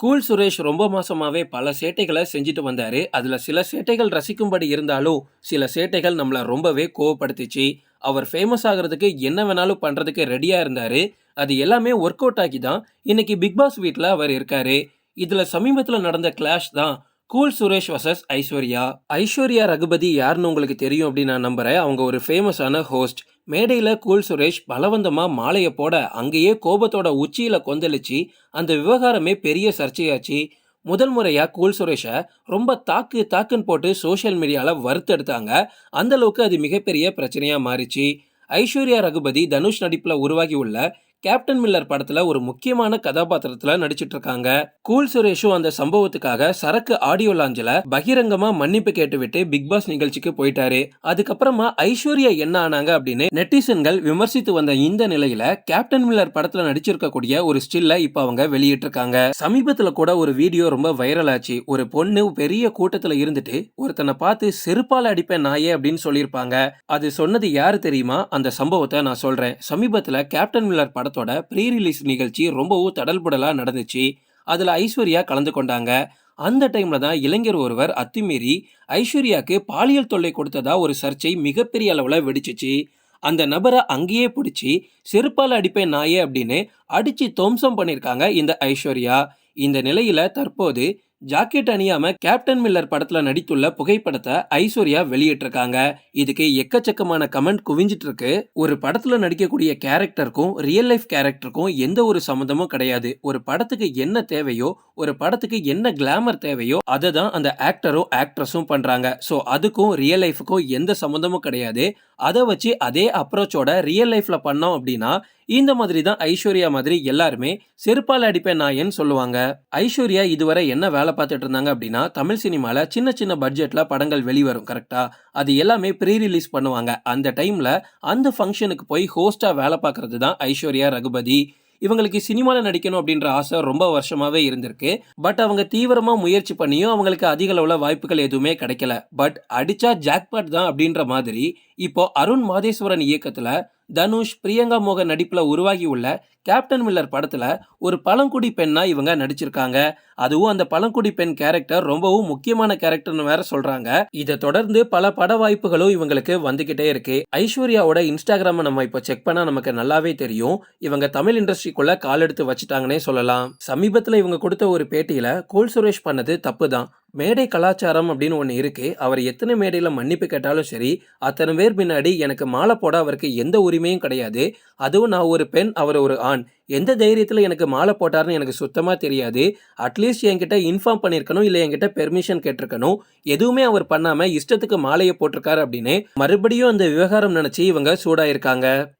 Cool Suresh ரொம்ப மாசமாவே பல சேட்டைகளை செஞ்சுட்டு வந்தாரு. அதுல சில சேட்டைகள் ரசிக்கும்படி இருந்தாலும் சில சேட்டைகள் நம்மளை ரொம்பவே கோவப்படுத்திச்சு. அவர் ஃபேமஸ் ஆகிறதுக்கு என்ன வேணாலும் பண்றதுக்கு ரெடியா இருந்தாரு. அது எல்லாமே ஒர்க் அவுட் ஆகி தான் இன்னைக்கு பிக் பாஸ் வீட்டில் அவர் இருக்காரு. இதுல சமீபத்தில் நடந்த கிளாஷ் தான் கூல் சுரேஷ் வர்சஸ் ஐஸ்வர்யா. ஐஸ்வர்யா ரகுபதி யாருன்னு உங்களுக்கு தெரியும் அப்படின்னு நான் நம்புறேன். அவங்க ஒரு ஃபேமஸான ஹோஸ்ட் மேடையில் கூல் சுரேஷ் பலவந்தமாக மாலையை போட அங்கேயே கோபத்தோட உச்சியில் கொந்தளிச்சு அந்த விவகாரமே பெரிய சர்ச்சையாச்சு. முதல் முறையாக கூல் சுரேஷை ரொம்ப தாக்கு தாக்குன்னு போட்டு சோஷியல் மீடியாவில் வறுத்தெடுத்தாங்க. அந்த அளவுக்கு அது மிகப்பெரிய பிரச்சனையாக மாறிச்சு. ஐஸ்வர்யா ரகுபதி தனுஷ் நடிப்பில் உருவாகி உள்ள கேப்டன் மில்லர் படத்துல ஒரு முக்கியமான கதாபாத்திரத்துல நடிச்சிட்டு இருக்காங்க கூல் சுரேஷும் அந்த சம்பவத்துக்காக சரக்கு ஆடியோ லாஞ்சில பகிரங்கமா மன்னிப்பு கேட்டுவிட்டு பிக் பாஸ் நிகழ்ச்சிக்கு போயிட்டாரு. அதுக்கப்புறமா ஐஸ்வர்யா என்ன ஆனாங்க அப்படின்னு நெட்டிசன்கள் விமர்சித்து வந்த இந்த நிலையில கேப்டன் மில்லர் படத்துல நடிச்சிருக்கக்கூடிய ஒரு ஸ்டில்ல இப்ப அவங்க வெளியிட்டிருக்காங்க சமீபத்துல கூட ஒரு வீடியோ ரொம்ப வைரல் ஆச்சு. ஒரு பொண்ணு பெரிய கூட்டத்துல இருந்துட்டு ஒருத்தனை பார்த்து செருப்பால அடிப்பேன் நாயே அப்படின்னு சொல்லியிருப்பாங்க. அது சொன்னது யாரு தெரியுமா? அந்த சம்பவத்தை நான் சொல்றேன். சமீபத்துல கேப்டன் மில்லர் படத்தோட ப்ரீ ரிலீஸ் நிகழ்ச்சி ரொம்பவும் தடல்புடலாக நடந்துச்சு. அதில் ஐஸ்வர்யா கலந்து கொண்டாங்க. அந்த டைமில் தான் இளைஞர் ஒருவர் அத்துமீறி ஐஸ்வர்யாவுக்கு பாலியல் தொல்லை கொடுத்ததா ஒரு சர்ச்சை மிகப்பெரிய அளவில் வெடிச்சிச்சு. அந்த நபரை அங்கேயே பிடிச்சி செருப்பால் அடிப்பேன் நாயே அப்படின்னு அடித்து துவம்சம் பண்ணியிருக்காங்க இந்த ஐஸ்வர்யா. இந்த நிலையில் தற்போது ஜாக்கெட் அணியாம கேப்டன் மில்லர் படத்துல நடித்துள்ள புகைப்படத்தை ஐஸ்வர்யா வெளியிட்டிருக்காங்க. இதுக்கு எக்கச்சக்கமான கமெண்ட் குவிஞ்சிட்டு இருக்கு ஒரு படத்துல நடிக்கக்கூடிய கேரக்டருக்கும் ரியல் லைஃப் கேரக்டருக்கும் எந்த ஒரு சம்மந்தமும் கிடையாது. ஒரு படத்துக்கு என்ன தேவையோ ஒரு படத்துக்கு என்ன கிளாமர் தேவையோ அதை தான் அந்த ஆக்டரும் ஆக்ட்ரஸும் பண்றாங்க. ஸோ அதுக்கும் ரியல் லைஃபுக்கும் எந்த சம்மந்தமும் கிடையாது. அதை வச்சு அதே அப்ரோச்சோட ரியல் லைஃப்பில் பண்ணோம் அப்படின்னா இந்த மாதிரி தான் ஐஸ்வர்யா மாதிரி எல்லாருமே செருப்பால் அடிப்பேன் நாயன்னு சொல்லுவாங்க. ஐஸ்வர்யா இதுவரை என்ன வேலை பார்த்துட்டு இருந்தாங்க அப்படின்னா தமிழ் சினிமாவில் சின்ன சின்ன பட்ஜெட்டில் படங்கள் வெளிவரும் கரெக்டாக அது எல்லாமே ப்ரீ ரிலீஸ் பண்ணுவாங்க. அந்த டைமில் அந்த ஃபங்க்ஷனுக்கு போய் ஹோஸ்ட்டாக வேலை பார்க்கறது தான் ஐஸ்வர்யா ரகுபதி. இவங்களுக்கு சினிமாவில் நடிக்கணும் அப்படின்ற ஆசை ரொம்ப வருஷமாகவே இருந்திருக்கு. பட் அவங்க தீவிரமாக முயற்சி பண்ணியும் அவங்களுக்கு அதிக அளவில் வாய்ப்புகள் எதுவுமே கிடைக்கல. பட் அடிச்சா ஜாக்பாட் தான் அப்படின்ற மாதிரி இப்போ அருண் மாதேஸ்வரன் இயக்கத்தில் தனுஷ் பிரியங்கா மோகன் நடிப்பில் உருவாகி உள்ள கேப்டன் மில்லர் படத்தில் ஒரு பழங்குடி பெண்ணாக இவங்க நடிச்சிருக்காங்க. அதுவும் அந்த பழங்குடி பெண் கேரக்டர் ரொம்பவும் முக்கியமான கேரக்டர்னு வேற சொல்கிறாங்க இதை தொடர்ந்து பல பட வாய்ப்புகளும் இவங்களுக்கு வந்துக்கிட்டே இருக்கு. ஐஸ்வர்யாவோட இன்ஸ்டாகிராமை நம்ம இப்போ செக் பண்ணால் நமக்கு நல்லாவே தெரியும். இவங்க தமிழ் இண்டஸ்ட்ரிக்குள்ளே கால் எடுத்து வச்சுட்டாங்கன்னே சொல்லலாம். சமீபத்தில் இவங்க கொடுத்த ஒரு பேட்டியில் கோல் சுரேஷ் பண்ணது தப்பு தான் மேடை கலாச்சாரம் அப்படின்னு ஒன்று இருக்கு அவர் எத்தனை மேடையில் மன்னிப்பு கேட்டாலும் சரி அத்தனை பேர் பின்னாடி எனக்கு மாலை போட அவருக்கு எந்த உரிமையும் கிடையாது. அதுவும் நான் ஒரு பெண் அவர் ஒரு ஆண். எந்த தைரியத்தில் எனக்கு மாலை போட்டார்னு எனக்கு சுத்தமாக தெரியாது. அட்லீஸ்ட் என்கிட்ட இன்ஃபார்ம் பண்ணியிருக்கணும் இல்லை என்கிட்ட பெர்மிஷன் கேட்டிருக்கணும். எதுவுமே அவர் பண்ணாமல் இஷ்டத்துக்கு மாலையை போட்டிருக்காரு அப்படின்னு மறுபடியும் அந்த விவகாரம் நினச்சி இவங்க சூடாயிருக்காங்க.